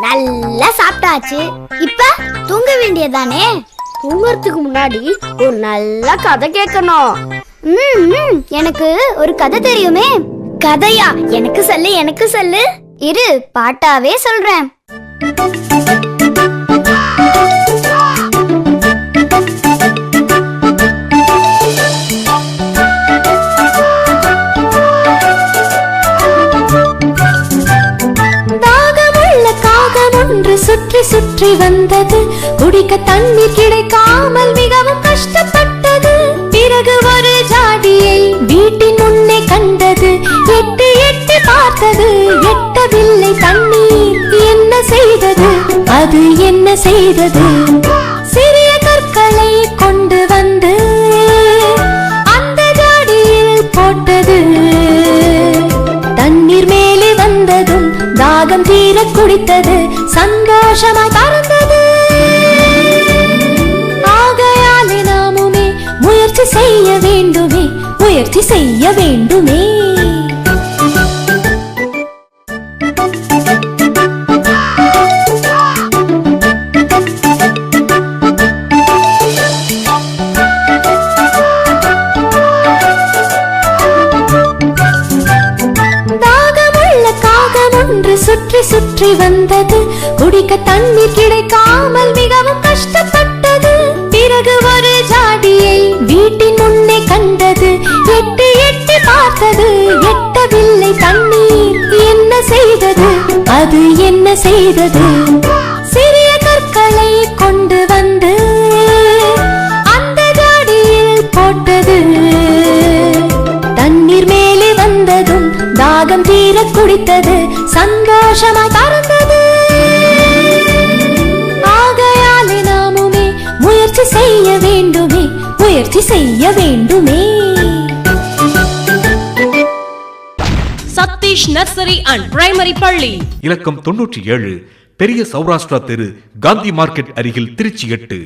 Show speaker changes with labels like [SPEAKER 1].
[SPEAKER 1] நல்லா சாப்பிட்டாச்சு. இப்ப தூங்க வேண்டியதானே
[SPEAKER 2] தூங்குறதுக்கு முன்னாடி ஒரு நல்ல கதை கேட்கணும்.
[SPEAKER 1] எனக்கு ஒரு கதை தெரியுமே. கதையா? எனக்கு சொல்லு எனக்கு சொல்லு. இரு பாட்டாவே சொல்றேன்.
[SPEAKER 3] ஒன்று சுற்றி சுற்றி வந்தது. குடிக்க தண்ணீர் கிடைக்காமல் மிகவும் கஷ்டப்பட்டது. பிறகு ஒரு ஜாடியை வீட்டின் முன்னே கண்டது. எட்டு எட்டு பார்த்தது. எட்டவில்லை தண்ணீர். என்ன செய்தது? அது என்ன செய்தது? தாகம் தீர குடித்தது சந்தோஷமாய் பறந்தது. ஆகையாலே நாமுமே முயற்சி செய்ய வேண்டுமே முயற்சி செய்ய வேண்டுமே. சுற்றி சுற்றி வந்தது. குடிக்க தண்ணீர் கிடைக்காமல் மிகவும் கஷ்டப்பட்டது. பிறகு ஒரு ஜாடியை வீட்டின் முன்னே கண்டது. எட்டி எட்டி பார்த்தது. எட்டவில்லை தண்ணீர். என்ன செய்தது? அது என்ன செய்தது? தாகம் தீர குடித்தது சந்தோஷமாய் பறந்தது. ஆகையாலே நாமுமே முயற்சி செய்ய வேண்டுமே முயற்சி செய்ய வேண்டுமே.
[SPEAKER 4] சதீஷ் நர்சரி அண்ட் பிரைமரி பள்ளி.
[SPEAKER 5] இலக்கம் தொன்னூற்றி ஏழு பெரிய சௌராஷ்டிரா தெரு காந்தி மார்க்கெட் அருகில் திருச்சி எட்டு.